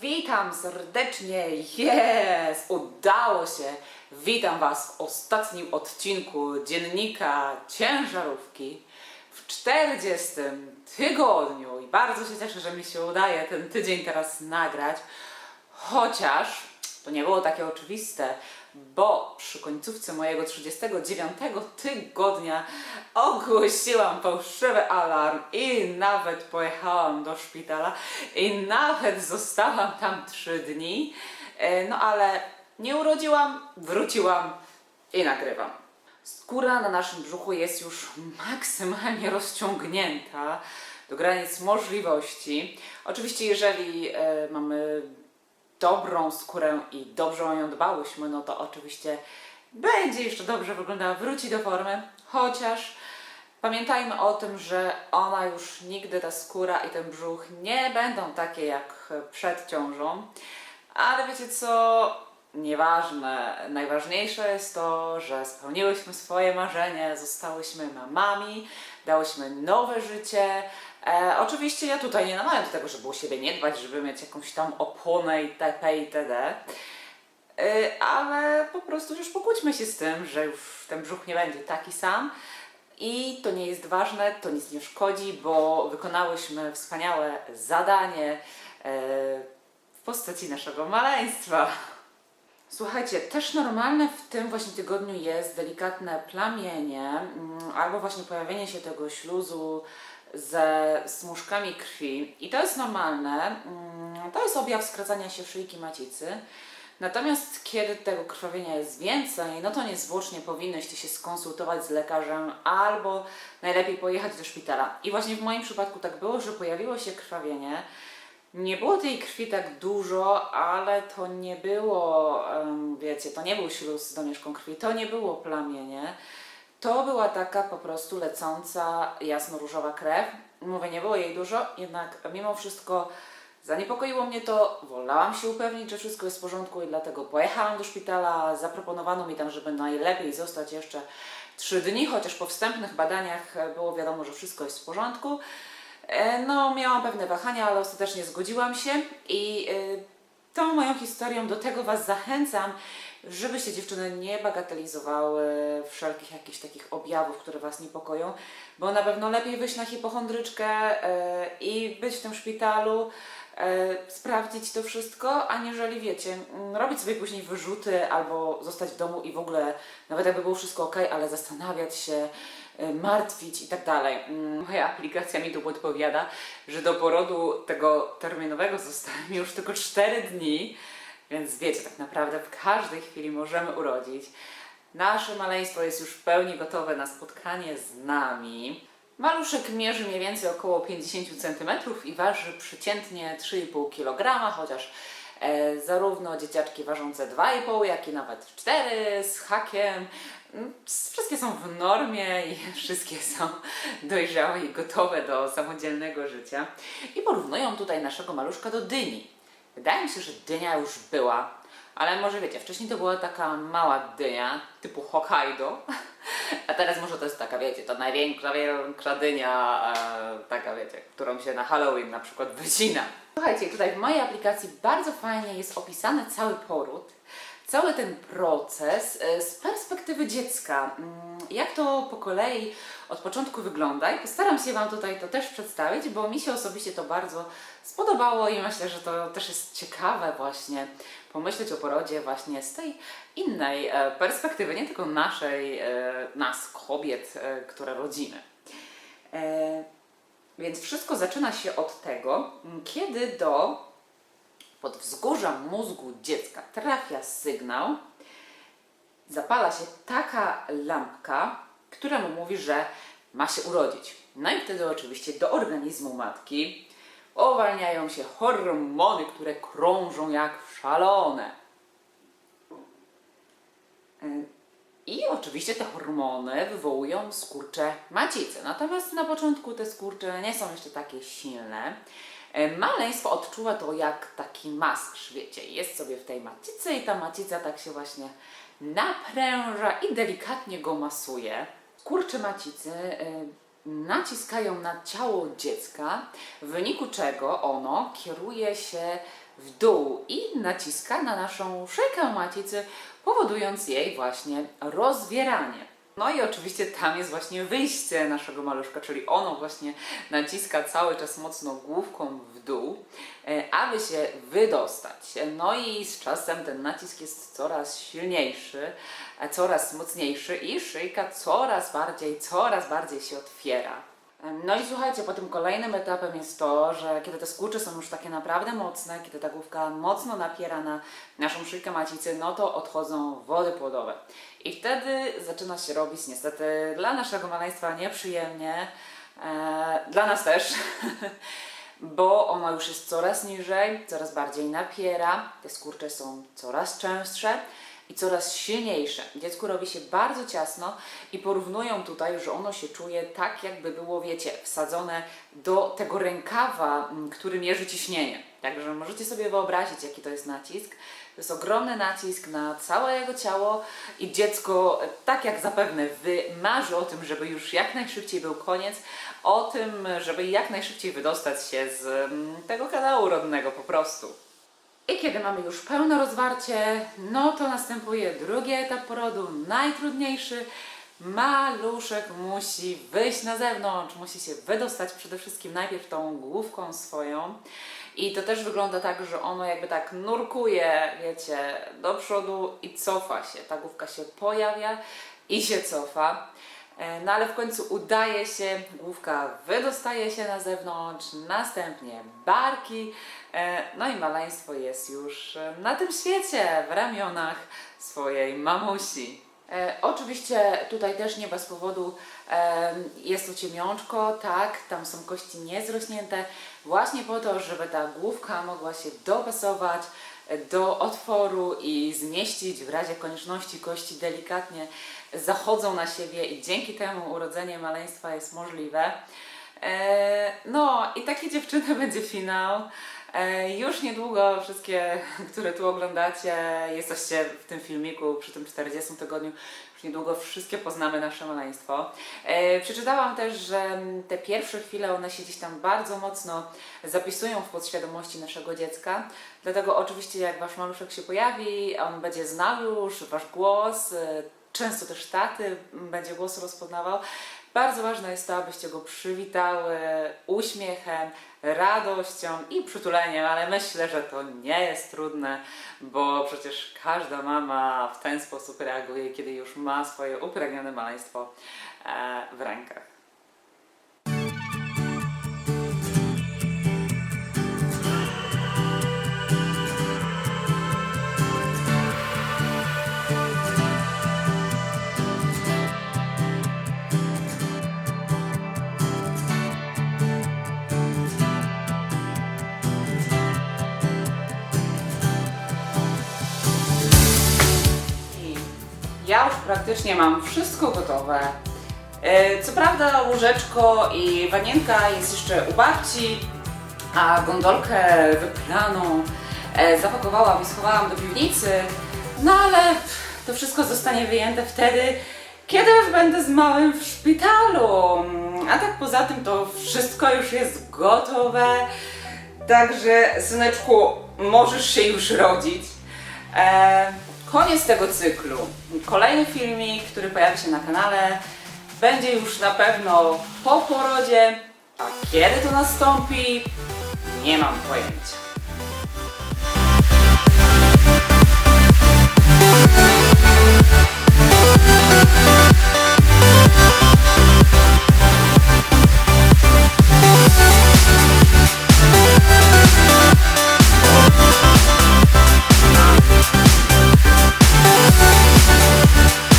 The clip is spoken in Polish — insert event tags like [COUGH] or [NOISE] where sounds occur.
Witam serdecznie. Jest! Udało się. Witam Was w ostatnim odcinku dziennika ciężarówki w 40 tygodniu i bardzo się cieszę, że mi się udaje ten tydzień teraz nagrać. Chociaż to nie było takie oczywiste, bo przy końcówce mojego 39 tygodnia ogłosiłam fałszywy alarm i nawet pojechałam do szpitala i nawet zostałam tam 3 dni. E, No ale nie urodziłam, wróciłam i nagrywam. Skóra na naszym brzuchu jest już maksymalnie rozciągnięta do granic możliwości. Oczywiście, jeżeli e, mamy dobrą skórę i dobrze o nią dbałyśmy, no to oczywiście będzie jeszcze dobrze wyglądała, wróci do formy, chociaż pamiętajmy o tym, że ona już nigdy, ta skóra i ten brzuch nie będą takie jak przed ciążą, ale wiecie co, nieważne, najważniejsze jest to, że spełniłyśmy swoje marzenie, zostałyśmy mamami, dałyśmy nowe życie, E, oczywiście ja tutaj nie namawiam do tego, żeby o siebie nie dbać, żeby mieć jakąś tam oponę itp. itd. E, ale po prostu już pokłóćmy się z tym, że już ten brzuch nie będzie taki sam. I to nie jest ważne, to nic nie szkodzi, bo wykonałyśmy wspaniałe zadanie e, w postaci naszego maleństwa. Słuchajcie, też normalne w tym właśnie tygodniu jest delikatne plamienie mm, albo właśnie pojawienie się tego śluzu ze smużkami krwi i to jest normalne. mm, To jest objaw skracania się szyjki macicy. Natomiast kiedy tego krwawienia jest więcej, no to niezwłocznie powinnyście się skonsultować z lekarzem albo najlepiej pojechać do szpitala. I właśnie w moim przypadku tak było, że pojawiło się krwawienie. Nie było tej krwi tak dużo, ale to nie było, wiecie, to nie był śluz z domieszką krwi, to nie było plamienie. To była taka po prostu lecąca jasno-różowa krew. Mówię, nie było jej dużo, jednak mimo wszystko zaniepokoiło mnie to. Wolałam się upewnić, że wszystko jest w porządku i dlatego pojechałam do szpitala. Zaproponowano mi tam, żeby najlepiej zostać jeszcze trzy dni, chociaż po wstępnych badaniach było wiadomo, że wszystko jest w porządku. E, No, miałam pewne wahania, ale ostatecznie zgodziłam się i e, tą moją historią do tego Was zachęcam, żebyście dziewczyny nie bagatelizowały wszelkich jakichś takich objawów, które Was niepokoją, bo na pewno lepiej wyjść na hipochondryczkę e, i być w tym szpitalu, e, sprawdzić to wszystko, aniżeli wiecie, mm, robić sobie później wyrzuty albo zostać w domu i w ogóle, nawet jakby było wszystko ok, ale zastanawiać się, e, martwić i tak dalej. Mm, Moja aplikacja mi tu podpowiada, że do porodu tego terminowego zostało mi już tylko 4 dni, więc wiecie, tak naprawdę w każdej chwili możemy urodzić. Nasze maleństwo jest już w pełni gotowe na spotkanie z nami. Maluszek mierzy mniej więcej około 50 cm i waży przeciętnie 3,5 kg, chociaż e, zarówno dzieciaczki ważące 2,5, jak i nawet 4 z hakiem. mm, Wszystkie są w normie i [LAUGHS] wszystkie są dojrzałe i gotowe do samodzielnego życia. I porównują tutaj naszego maluszka do dyni. Wydaje mi się, że dynia już była, ale może wiecie, wcześniej to była taka mała dynia typu Hokkaido, [LAUGHS] a teraz może to jest taka, wiecie, to największa, większa dynia, e, taka wiecie, którą się na Halloween na przykład wycina. Słuchajcie, tutaj w mojej aplikacji bardzo fajnie jest opisany cały poród, cały ten proces e, z perspektywy dziecka. Mm, Jak to po kolei od początku wygląda i postaram się Wam tutaj to też przedstawić, bo mi się osobiście to bardzo spodobało i myślę, że to też jest ciekawe właśnie pomyśleć o porodzie właśnie z tej innej e, perspektywy, nie tylko naszej, e, nas, kobiet, które rodzimy. Więc wszystko zaczyna się od tego, m, kiedy do pod wzgórza mózgu dziecka trafia sygnał, zapala się taka lampka, która mu mówi, że ma się urodzić. No i wtedy oczywiście do organizmu matki uwalniają się hormony, które krążą jak szalone. I oczywiście te hormony wywołują skurcze macicy. Natomiast na początku te skurcze nie są jeszcze takie silne. E, Maleństwo odczuwa to jak taki masaż, wiecie, jest sobie w tej macicy i ta macica tak się właśnie napręża i delikatnie go masuje. Kurcze macicy y, naciskają na ciało dziecka, w wyniku czego ono kieruje się w dół i naciska na naszą szyjkę macicy, powodując jej właśnie rozwieranie. No i oczywiście tam jest właśnie wyjście naszego maluszka, czyli ono właśnie naciska cały czas mocno główką w dół, e, aby się wydostać. No i z czasem ten nacisk jest coraz silniejszy, e, coraz mocniejszy i szyjka coraz bardziej, coraz bardziej się otwiera. No i słuchajcie, potem kolejnym etapem jest to, że kiedy te skurcze są już takie naprawdę mocne, kiedy ta główka mocno napiera na naszą szyjkę macicy, no to odchodzą wody płodowe. I wtedy zaczyna się robić niestety dla naszego maleństwa nieprzyjemnie, e, dla nas też, [LAUGHS] bo ona już jest coraz niżej, coraz bardziej napiera, te skurcze są coraz częstsze i coraz silniejsze. Dziecku robi się bardzo ciasno i porównują tutaj, że ono się czuje tak, jakby było, wiecie, wsadzone do tego rękawa, m, który mierzy ciśnienie. Także możecie sobie wyobrazić, jaki to jest nacisk. To jest ogromny nacisk na całe jego ciało i dziecko, tak jak zapewne wy, marzy o tym, żeby już jak najszybciej był koniec, o tym, żeby jak najszybciej wydostać się z mm, tego kanału rodnego po prostu. I kiedy mamy już pełne rozwarcie, no to następuje drugi etap porodu, najtrudniejszy. Maluszek musi wyjść na zewnątrz, musi się wydostać przede wszystkim najpierw tą główką swoją. I to też wygląda tak, że ono jakby tak nurkuje, wiecie, do przodu i cofa się. Ta główka się pojawia i się cofa. E, No ale w końcu udaje się, główka wydostaje się na zewnątrz, następnie barki, e, no i maleństwo jest już na tym świecie, w ramionach swojej mamusi. E, oczywiście tutaj też nie bez powodu jest to ciemiączko, tak, tam są kości niezrośnięte, właśnie po to, żeby ta główka mogła się dopasować do otworu i zmieścić w razie konieczności kości delikatnie zachodzą na siebie i dzięki temu urodzenie maleństwa jest możliwe. E, no i takie dziewczyny [LAUGHS] będzie finał. E, już niedługo wszystkie, które tu oglądacie, jesteście w tym filmiku przy tym 40 tygodniu, już niedługo wszystkie poznamy nasze maleństwo. E, przeczytałam też, że te pierwsze chwile one się gdzieś tam bardzo mocno zapisują w podświadomości naszego dziecka. Dlatego oczywiście jak wasz maluszek się pojawi, on będzie znał już wasz głos, e, często też taty będzie głos rozpoznawał. Bardzo ważne jest to, abyście go przywitały uśmiechem, radością i przytuleniem, ale myślę, że to nie jest trudne, bo przecież każda mama w ten sposób reaguje, kiedy już ma swoje upragnione maleństwo e, w rękach. Praktycznie mam wszystko gotowe. E, Co prawda łóżeczko i wanienka jest jeszcze u babci, a gondolkę wypraną e, zapakowałam i schowałam do piwnicy, no ale to wszystko zostanie wyjęte wtedy, kiedy już będę z małym w szpitalu. A tak poza tym to wszystko już jest gotowe, także syneczku, możesz się już rodzić. E, koniec tego cyklu. Kolejny filmik, który pojawi się na kanale, będzie już na pewno po porodzie. A kiedy to nastąpi, nie mam pojęcia.